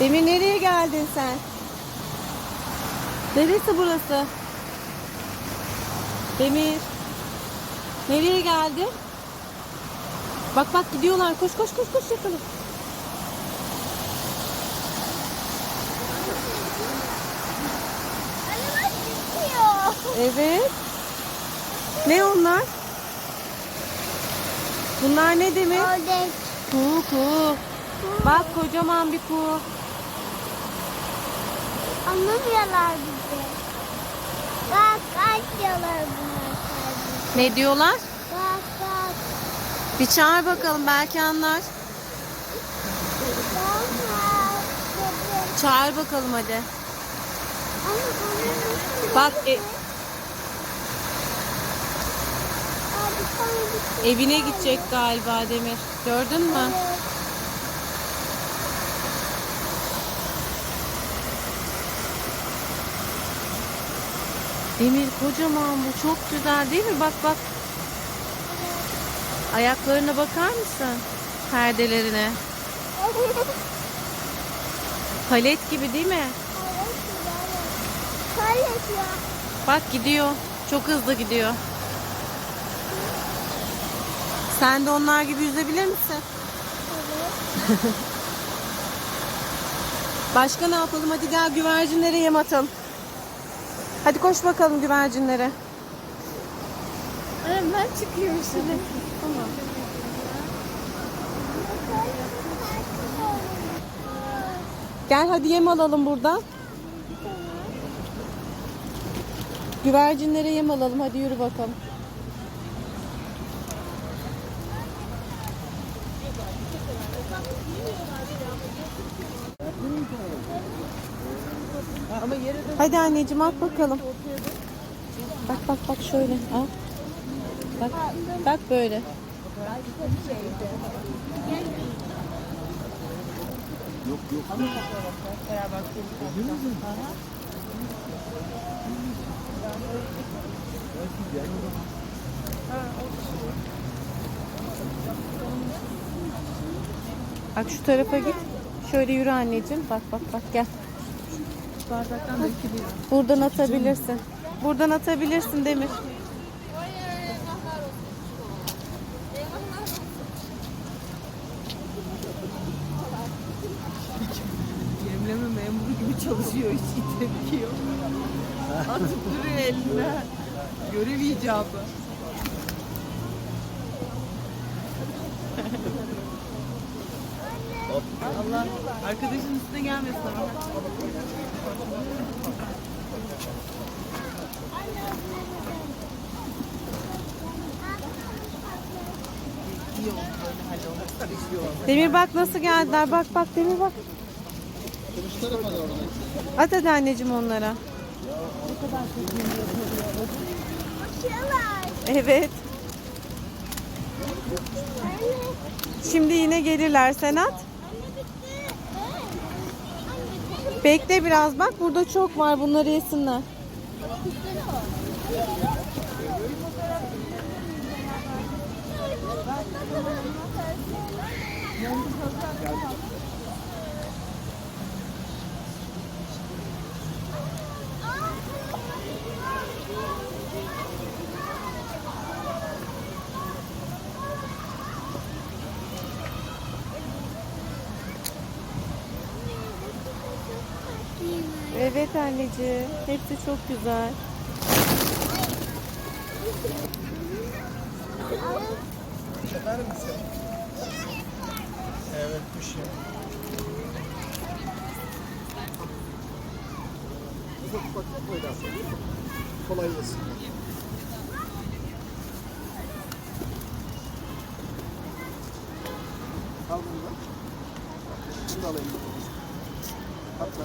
Demir nereye geldin sen? Neresi burası? Demir. Nereye geldin? Bak bak gidiyorlar. Koş koş koş koş yakala. Evet. Ne onlar? Bunlar ne Demir? Ördek. Kuğu kuğu. Bak kocaman bir kuğu. Anlamıyorlar bizi. Bak kaç diyorlar bunlar sadece. Ne diyorlar? Bak bak. Bir çağır bakalım belki anlar. Çağır bakalım hadi. Bak e, evine gidecek galiba Demir. Gördün mü? Evet. Demir kocaman bu. Çok güzel değil mi? Bak bak. Ayaklarına bakar mısın? Perdelerine. Palet gibi değil mi? Palet ya. Bak gidiyor. Çok hızlı gidiyor. Sen de onlar gibi yüzebilir misin? Başka ne yapalım? Hadi gel güvercinlere yem atalım. Hadi koş bakalım güvercinlere. Ben çıkıyorum şimdi. Tamam. Gel hadi yem alalım buradan. Güvercinlere yem alalım. Hadi yürü bakalım. Hadi anneciğim at bakalım. Bak bak bak şöyle. Al. Bak, bak böyle. Bak şu tarafa git. Şöyle yürü anneciğim. Bak bak bak gel. Buradan atabilirsin. Buradan atabilirsin Demir. Yemleme memuru gibi çalışıyor hiç itemiyor. Atıp duruyor eline. Görev icabı. Allah arkadaşın üstüne gelmesin ama. Demir bak nasıl geldiler. Bak bak Demir bak. At hadi anneciğim onlara. Evet. Şimdi yine gelirler. Sen Bekle biraz bak. Burada çok var. Bunları yesinler. Evet anneciğim. Hepsi çok güzel. Evet kuşum. Ufak ufak oynasın. Kolay gelsin. Al bunu da. Şunu da alayım. Atla.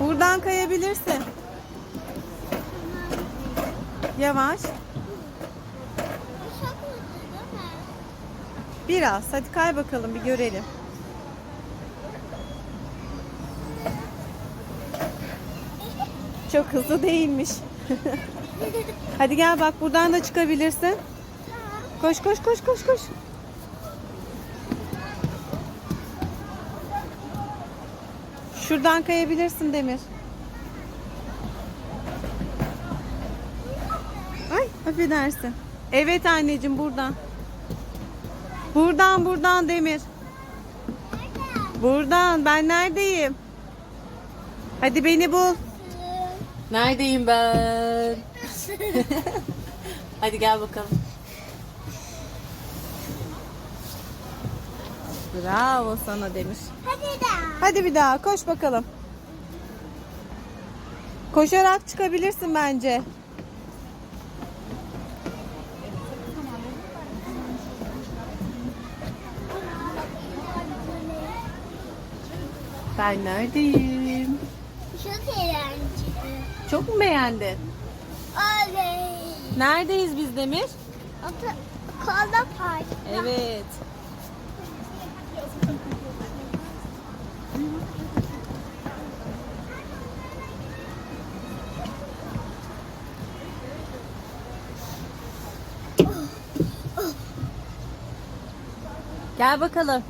Buradan kayabilirsin. Yavaş. Biraz. Hadi kay bakalım bir görelim. Çok hızlı değilmiş. Hadi gel bak buradan da çıkabilirsin. Koş koş koş koş koş. Şuradan kayabilirsin Demir. Ay affedersin. Evet anneciğim buradan. Buradan buradan Demir. Buradan ben neredeyim? Hadi beni bul. Neredeyim ben? Hadi gel bakalım. Bravo sana Demir. Hadi daha. Hadi bir daha koş bakalım. Koşarak çıkabilirsin bence. Ben neredeyim? Çok eğlenceli. Çok mu beğendin? Oley. Neredeyiz biz Demir? Kola park. Evet. Gel bakalım.